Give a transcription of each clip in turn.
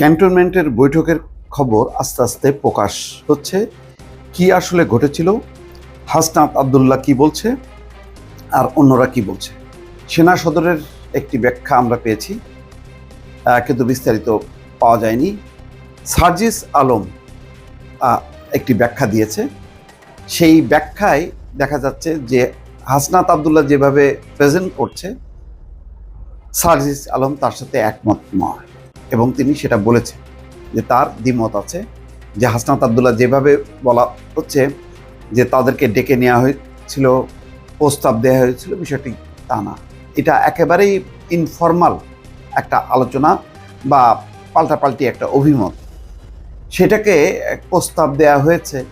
ক্যান্টনমেন্টের বৈঠকের খবর আস্তে আস্তে প্রকাশ হচ্ছে। কি আসলে ঘটেছিল? হাসনাত আবদুল্লাহ কি বলছে? আর অন্যরা কি বলছে? সেনা সদরের একটি ব্যাখ্যা আমরা পেয়েছি কিন্তু বিস্তারিত পাওয়া যায়নি। সার্জিস আলম একটি ব্যাখ্যা দিয়েছে। সেই ব্যাখ্যায় দেখা যাচ্ছে যে হাসনাত আবদুল্লাহ যেভাবে প্রেজেন্ট করছে, সার্জিস আলম তার সাথে একমত নয়। এবং তিনি সেটা বলেছেন যে তার দ্বিমত আছে। যে হাসনাত আবদুল্লাহ যেভাবে বলা হচ্ছে যে তাদেরকে ডেকে নেওয়া হয়েছিল, প্রস্তাব দেওয়া হয়েছিল, বিষয়টি তা না। এটা একেবারেই ইনফর্মাল একটা আলোচনা বা পাল্টাপাল্টি একটা অভিমত। সেটাকে প্রস্তাব দেওয়া হয়েছে,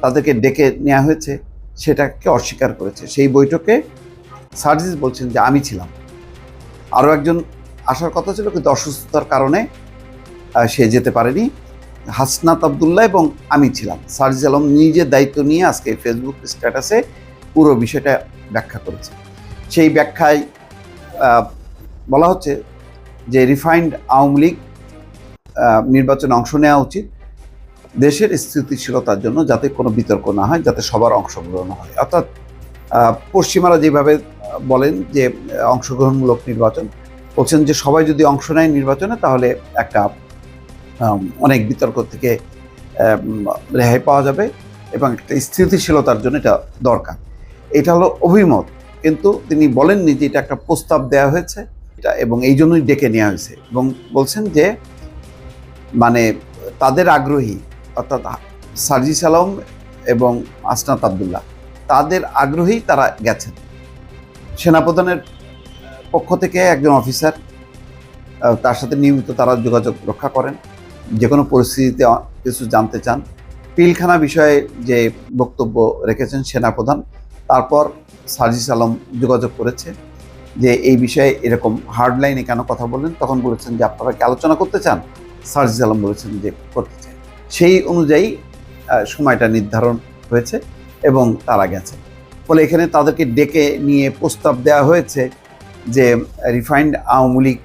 তাদেরকে ডেকে নেওয়া হয়েছে, সেটাকে অস্বীকার করেছে। সেই বৈঠকে সার্জিস বলছেন যে, আমি ছিলাম। আরও একজন আসার কথা ছিল, কিন্তু অসুস্থতার কারণে সে যেতে পারেনি। হাসনাত আবদুল্লাহ এবং আমি ছিলাম। সার্জিস আলম নিজের দায়িত্ব নিয়ে আজকে ফেসবুক স্ট্যাটাসে পুরো বিষয়টা ব্যাখ্যা করেছে। সেই ব্যাখ্যায় বলা হচ্ছে যে রিফাইন্ড আওয়ামী লীগ নির্বাচনে অংশ নেওয়া উচিত। দেশের স্থিতিশীলতার জন্য যাতে কোনো বিতর্ক না হয়, যাতে সবার অংশগ্রহণ হয়। অর্থাৎ পশ্চিমারা যেভাবে বলেন যে অংশগ্রহণমূলক নির্বাচন বলছেন যে সবাই যদি অংশ নেয় নির্বাচনে, তাহলে একটা অনেক বিতর্ক থেকে রেহাই পাওয়া যাবে এবং একটা স্থিতিশীলতার জন্য এটা দরকার। এটা হলো অভিমত, কিন্তু তিনি বলেননি যে এটা একটা প্রস্তাব দেওয়া হয়েছে, এটা এবং এই জন্যই ডেকে নেওয়া হয়েছে এবং বলছেন যে মানে তাদের আগ্রহী, অর্থাৎ সার্জিস আলম এবং আসনাত আবদুল্লাহ, তাদের আগ্রহী তারা গেছেন। সেনাপ্রধানের পক্ষ থেকে একজন অফিসার তার সাথে নিয়মিত তারা যোগাযোগ রক্ষা করেন। যে কোনো পরিস্থিতিতে কিছু জানতে চান। পিলখানা বিষয়ে যে বক্তব্য রেখেছেন সেনাপ্রধান, তারপর সার্জিস আলম যোগাযোগ করেছে যে এই বিষয়ে এরকম হার্ড লাইনে কেন কথা বললেন, তখন বলেছেন যে আপনারা কি আলোচনা করতে চান? সার্জিস আলম বলেছেন যে করতে চান সেই অনুযায়ী সময়টা নির্ধারণ হয়েছে এবং তারা গেছে। ফলে এখানে তাদেরকে ডেকে নিয়ে প্রস্তাব দেওয়া হয়েছে যে রিফাইন্ড আওয়ামী লীগ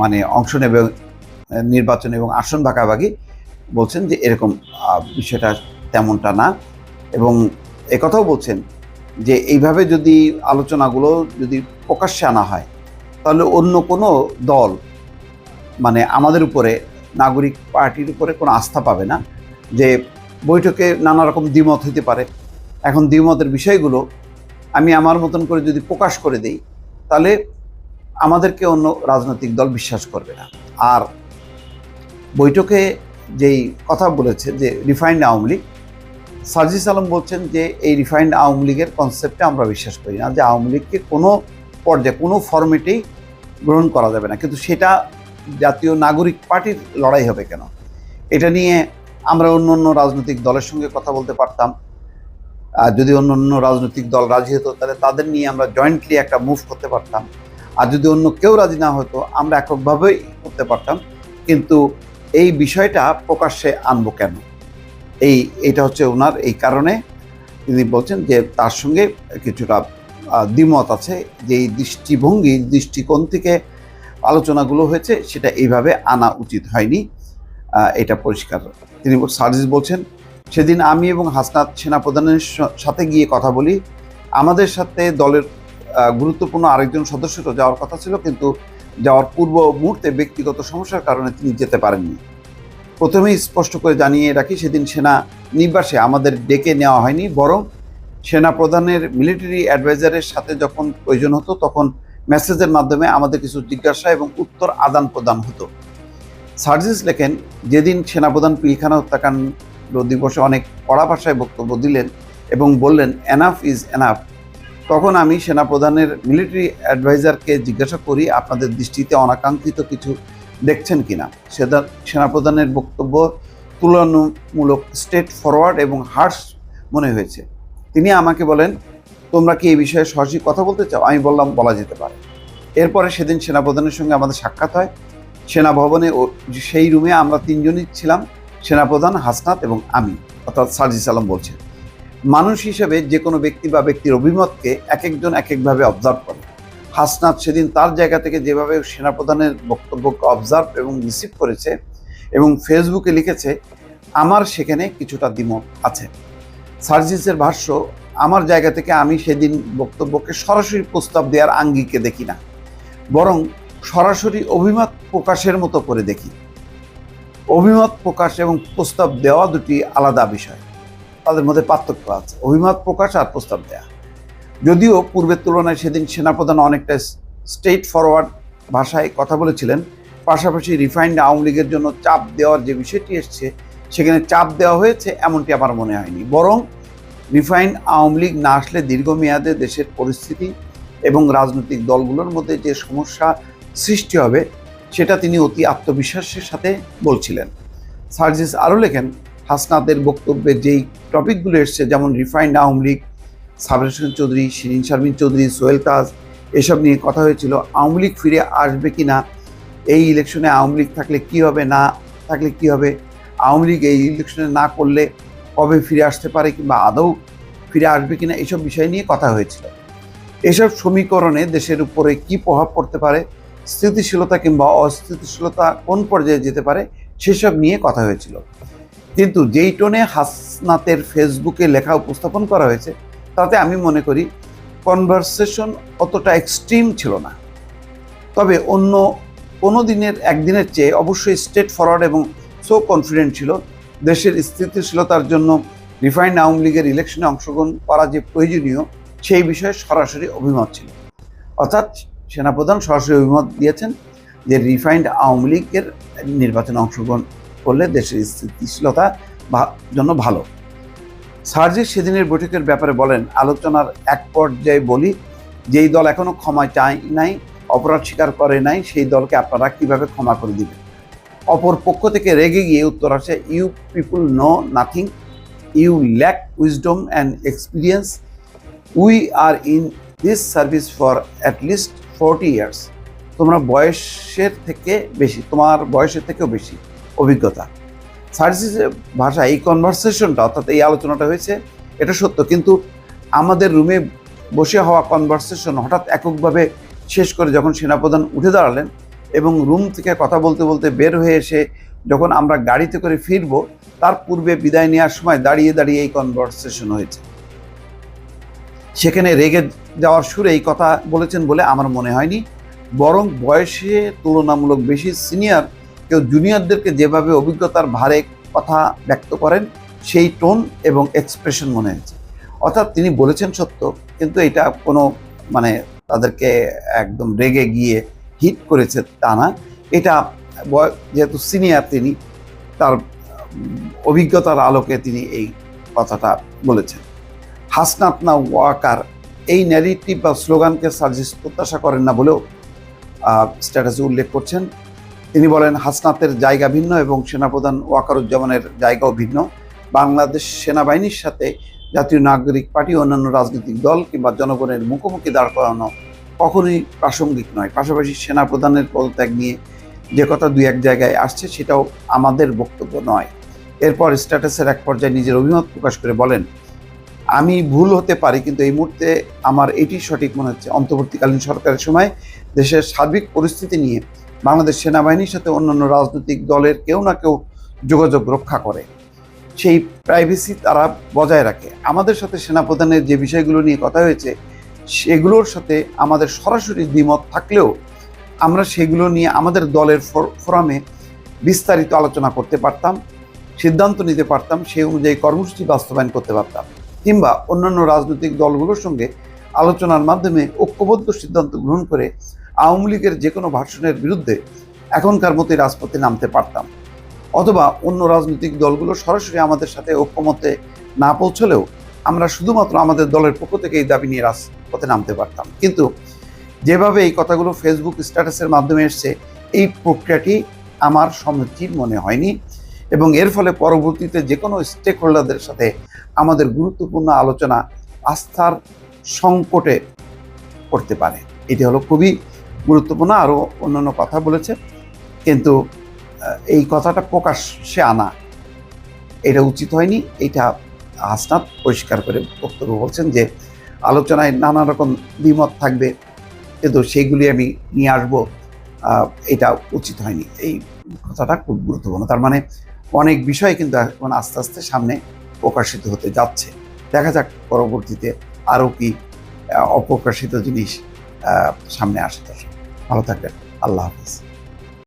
মানে অংশ নেবে, নির্বাচন এবং আসন ভাগাভাগি বলছেন যে এরকম বিষয়টা তেমনটা না। এবং একথাও বলছেন যে এইভাবে যদি আলোচনাগুলো যদি প্রকাশ্যে আনা হয়, তাহলে অন্য কোনো দল মানে আমাদের উপরে, নাগরিক পার্টির উপরে কোনো আস্থা পাবে না যে বৈঠকে নানা রকম দ্বিমত হতে পারে। এখন দ্বিমতের বিষয়গুলো আমি আমার মতন করে যদি প্রকাশ করে দেই তাহলে আমাদেরকে অন্য রাজনৈতিক দল বিশ্বাস করবে না। আর বৈঠকে যেই কথা বলেছে যে রিফাইন্ড আওয়ামী লীগ, সার্জিস আলম বলছেন যে এই রিফাইন্ড আওয়ামী লীগের কনসেপ্টে আমরা বিশ্বাস করি না, যে আওয়ামী লীগকে কোনো পর্যায়ে, কোনো ফরম্যাটেই গ্রহণ করা যাবে না। কিন্তু সেটা জাতীয় নাগরিক পার্টির লড়াই হবে কেন? এটা নিয়ে আমরা অন্য অন্য রাজনৈতিক দলের সঙ্গে কথা বলতে পারতাম। আর যদি অন্য অন্য রাজনৈতিক দল রাজি হতো, তাহলে তাদের নিয়ে আমরা জয়েন্টলি একটা মুভ করতে পারতাম। আর যদি অন্য কেউ রাজি না হতো, আমরা এককভাবেই করতে পারতাম। কিন্তু এই বিষয়টা প্রকাশ্যে আনব কেন? এই, এটা হচ্ছে ওনার এই কারণে তিনি বলছেন যে তার সঙ্গে কিছুটা দ্বিমত আছে যে এই দৃষ্টিভঙ্গি, দৃষ্টিকোণ থেকে আলোচনাগুলো হয়েছে, সেটা এইভাবে আনা উচিত হয়নি। এটা পরিষ্কার। তিনি সার্জিস বলছেন সেদিন আমি এবং হাসনাত সেনাপ্রধানের সাথে গিয়ে কথা বলি। আমাদের সাথে দলের গুরুত্বপূর্ণ আরেকজন সদস্যরও যাওয়ার কথা ছিল, কিন্তু যাওয়ার পূর্ব মুহূর্তে ব্যক্তিগত সমস্যার কারণে তিনি যেতে পারেননি। প্রথমেই স্পষ্ট করে জানিয়ে রাখি, সেদিন সেনা নিবাসে আমাদের ডেকে নেওয়া হয়নি, বরং সেনা প্রধানের মিলিটারি অ্যাডভাইজারের সাথে যখন প্রয়োজন হতো, তখন মেসেজের মাধ্যমে আমাদের কিছু জিজ্ঞাসা এবং উত্তর আদান প্রদান হতো। সার্জিস লেখেন, যেদিন সেনাপ্রধান পিলখানা হত্যাকাণ্ড দিবসে অনেক কড়া ভাষায় বক্তব্য দিলেন এবং বললেন এনাফ ইজ এনাফ তখন আমি সেনাপ্রধানের মিলিটারি অ্যাডভাইজারকে জিজ্ঞাসা করি, আপনাদের দৃষ্টিতে অনাকাঙ্ক্ষিত কিছু দেখছেন কিনা? সেটা সেনাপ্রধানের বক্তব্য তুলনামূলক স্টেট ফরওয়ার্ড এবং হার্স মনে হয়েছে। তিনি আমাকে বলেন, তোমরা কি এই বিষয়ে সরাসরি কথা বলতে চাও? আমি বললাম, বলা যেতে পারে। এরপরে সেদিন সেনাপ্রধানের সঙ্গে আমাদের সাক্ষাৎ হয়। সেনা ভবনে ও সেই রুমে আমরা তিনজনই ছিলাম। সেনাপ্রধান হাসনাত এবং আমি, অর্থাৎ সার্জিস আলম বলছেন, মানুষ হিসেবে যে কোনো ব্যক্তি বা ব্যক্তির অভিমতকে এক একজন এক একভাবে অবজার্ভ করে। হাসনাত সেদিন তার জায়গা থেকে যেভাবে সেনাপ্রধানের বক্তব্যকে অবজার্ভ এবং রিসিভ করেছে এবং ফেসবুকে লিখেছে, আমার সেখানে কিছুটা দ্বিমত আছে। সার্জিসের ভাষ্য, আমার জায়গা থেকে আমি সেদিন বক্তব্যকে সরাসরি প্রস্তাব দেওয়ার আঙ্গিকে দেখি না, বরং সরাসরি অভিমত প্রকাশের মতো করে দেখি। অভিমত প্রকাশ এবং প্রস্তাব দেওয়া দুটি আলাদা বিষয়। তাদের মধ্যে পার্থক্য আছে, অভিমত প্রকাশ আর প্রস্তাব দেওয়া যদিও পূর্বের তুলনায় সেদিন সেনাপ্রধান অনেকটা স্টেট ফরওয়ার্ড ভাষায় কথা বলেছিলেন, পাশাপাশি রিফাইন্ড আওয়ামী লীগের জন্য চাপ দেওয়ার যে বিষয়টি এসছে, সেখানে চাপ দেওয়া হয়েছে এমনটি আমার মনে হয়নি। বরং রিফাইন্ড আওয়ামী লীগ না আসলে দীর্ঘমেয়াদে দেশের পরিস্থিতি এবং রাজনৈতিক দলগুলোর মধ্যে যে সমস্যা সৃষ্টি হবে সেটা তিনি অতি আত্মবিশ্বাসের সাথে বলছিলেন। সার্জিস আরও লেখেন হাসনাদের বক্তব্যে যেই টপিকগুলো এসছে, যেমন রিফাইন্ড আওয়ামী লীগ সাবর হোসেন চৌধুরী শিরিন শারমিন চৌধুরী, সোহেল তাজ, এসব নিয়ে কথা হয়েছিল, আওয়ামী লীগ ফিরে আসবে কি না এই ইলেকশনে আওয়ামী লীগ থাকলে কি হবে, না থাকলে কি হবে, আওয়ামী লীগ এই ইলেকশনে না করলে কবে ফিরে আসতে পারে কিংবা আদৌ ফিরে আসবে কিনা, এসব বিষয় নিয়ে কথা হয়েছিল। এসব সমীকরণে দেশের উপরে কি প্রভাব পড়তে পারে স্থিতিশীলতা কিংবা অস্থিতিশীলতা কোন পর্যায়ে যেতে পারে সেসব নিয়ে কথা হয়েছিল। কিন্তু যেই টোনে হাসনাতের ফেসবুকে লেখা উপস্থাপন করা হয়েছে, তাতে আমি মনে করি কনভারসেশন অতটা এক্সট্রিম ছিল না। তবে অন্য কোনো দিনের একদিনের চেয়ে অবশ্যই স্টেট ফরওয়ার্ড এবং সো কনফিডেন্ট ছিল। দেশের স্থিতিশীলতার জন্য রিফাইন্ড আওয়ামী লীগের ইলেকশনে অংশগ্রহণ করা যে প্রয়োজনীয়, সেই বিষয়ে সরাসরি অভিমত ছিল। অর্থাৎ সেনাপ্রধান সরাসরি অভিমত দিয়েছেন যে রিফাইন্ড আওয়ামী লীগের নির্বাচনে অংশগ্রহণ করলে দেশের স্থিতিশীলতা জন্য ভালো। সার্জি সেদিনের বৈঠকের ব্যাপারে বলেন, আলোচনার এক পর্যায়ে বলি, যেই দল এখনও ক্ষমা চায় নাই, অপরাধ স্বীকার করে নাই, সেই দলকে আপনারা কীভাবে ক্ষমা করে দিবেন? অপর পক্ষ থেকে রেগে গিয়ে উত্তর আসে, you people know nothing, you lack wisdom and experience, we are in this service for at least forty years তোমরা বয়সের থেকে বেশি, তোমার বয়সের থেকেও বেশি অভিজ্ঞতা। সার্ভিসের ভাষা, এই কনভারসেশনটা অর্থাৎ এই আলোচনাটা হয়েছে, এটা সত্য। কিন্তু আমাদের রুমে বসে হওয়া কনভারসেশন হঠাৎ এককভাবে শেষ করে যখন সেনাপ্রধান উঠে দাঁড়ালেন এবং রুম থেকে কথা বলতে বলতে বের হয়ে এসে যখন আমরা গাড়িতে করে ফিরব, তার পূর্বে বিদায় নেওয়ার সময় দাঁড়িয়ে দাঁড়িয়ে এই কনভারসেশন হয়েছে। সেখানে রেগে যাওয়ার সুরে এই কথা বলেছেন বলে আমার মনে হয়নি। বরং বয়সে তুলনামূলক বেশি সিনিয়র কেউ জুনিয়রদেরকে যেভাবে অভিজ্ঞতার ভারে কথা ব্যক্ত করেন, সেই টোন এবং এক্সপ্রেশন মনে হয়েছে। অর্থাৎ তিনি বলেছেন সত্য, কিন্তু এটা কোনো মানে তাদেরকে একদম রেগে গিয়ে হিট করেছে তা না। এটা যেহেতু সিনিয়র তিনি, তার অভিজ্ঞতার আলোকে তিনি এই কথাটা বলেছেন। হাসনাত না ওয়াকার, এই ন্যারেটিভ বা স্লোগানকে সার্জিস প্রত্যাশা করেন না বলেও স্ট্যাটাসে উল্লেখ করছেন। তিনি বলেন, হাসনাতের জায়গা ভিন্ন এবং সেনাপ্রধান ওয়াকারুজ্জামানের জায়গাও ভিন্ন। বাংলাদেশ সেনাবাহিনীর সাথে জাতীয় নাগরিক পার্টি অন্যান্য রাজনৈতিক দল কিংবা জনগণের মুখোমুখি দাঁড় করানো কখনোই প্রাসঙ্গিক নয়। পাশাপাশি সেনাপ্রধানের পদত্যাগ নিয়ে যে কথা দুই এক জায়গায় আসছে, সেটাও আমাদের বক্তব্য নয়। এরপর স্ট্যাটাসের এক পর্যায়ে নিজের অভিমত প্রকাশ করে বলেন আমি ভুল হতে পারি, কিন্তু এই মুহূর্তে আমার এটি সঠিক মনে হচ্ছে। অন্তর্বর্তীকালীন সরকারের সময় দেশের সার্বিক পরিস্থিতি নিয়ে বাংলাদেশ সেনাবাহিনীর সাথে অন্যান্য রাজনৈতিক দলের কেউ না কেউ যোগাযোগ রক্ষা করে। সেই প্রাইভেসি তারা বজায় রাখে। আমাদের সাথে সেনাপ্রধানের যে বিষয়গুলো নিয়ে কথা হয়েছে, সেগুলোর সাথে আমাদের সরাসরি দ্বিমত থাকলেও আমরা সেগুলো নিয়ে আমাদের দলের ফোরামে বিস্তারিত আলোচনা করতে পারতাম, সিদ্ধান্ত নিতে পারতাম, সেই অনুযায়ী কর্মসূচি বাস্তবায়ন করতে পারতাম। কিংবা অন্যান্য রাজনৈতিক দলগুলোর সঙ্গে আলোচনার মাধ্যমে ঐক্যবদ্ধ সিদ্ধান্ত গ্রহণ করে আওয়ামী লীগের যে কোনো ভাষণের বিরুদ্ধে এখনকার মতোই রাজপথে নামতে পারতাম। অথবা অন্য রাজনৈতিক দলগুলো সরাসরি আমাদের সাথে ঐক্যমতে না পৌঁছলেও আমরা শুধুমাত্র আমাদের দলের পক্ষ থেকে এই দাবি নিয়ে রাজপথে নামতে পারতাম। কিন্তু যেভাবে এই কথাগুলো ফেসবুক স্ট্যাটাসের মাধ্যমে এসছে, এই প্রক্রিয়াটি আমার সমীচীন মনে হয়নি। এবং এর ফলে পরবর্তীতে যে কোনো স্টেক হোল্ডারদের সাথে আমাদের গুরুত্বপূর্ণ আলোচনা আস্থার সংকটে করতে পারে। এটি হলো খুবই গুরুত্বপূর্ণ। আরও অন্যান্য কথা বলেছে, কিন্তু এই কথাটা প্রকাশ্যে আনা এটা উচিত হয়নি। এটা হাসনাত পরিষ্কার করে বক্তব্য বলছেন যে, আলোচনায় নানা রকম দ্বিমত থাকবে, কিন্তু সেইগুলি আমি নিয়ে আসব এটা উচিত হয়নি। এই কথাটা খুব গুরুত্বপূর্ণ। তার মানে অনেক বিষয় কিন্তু এখন আস্তে আস্তে সামনে প্রকাশিত হতে যাচ্ছে। দেখা যাক পরবর্তীতে আরও কি অপ্রকাশিত জিনিস সামনে আসে। ভালো থাকবেন। আল্লাহ হাফিজ।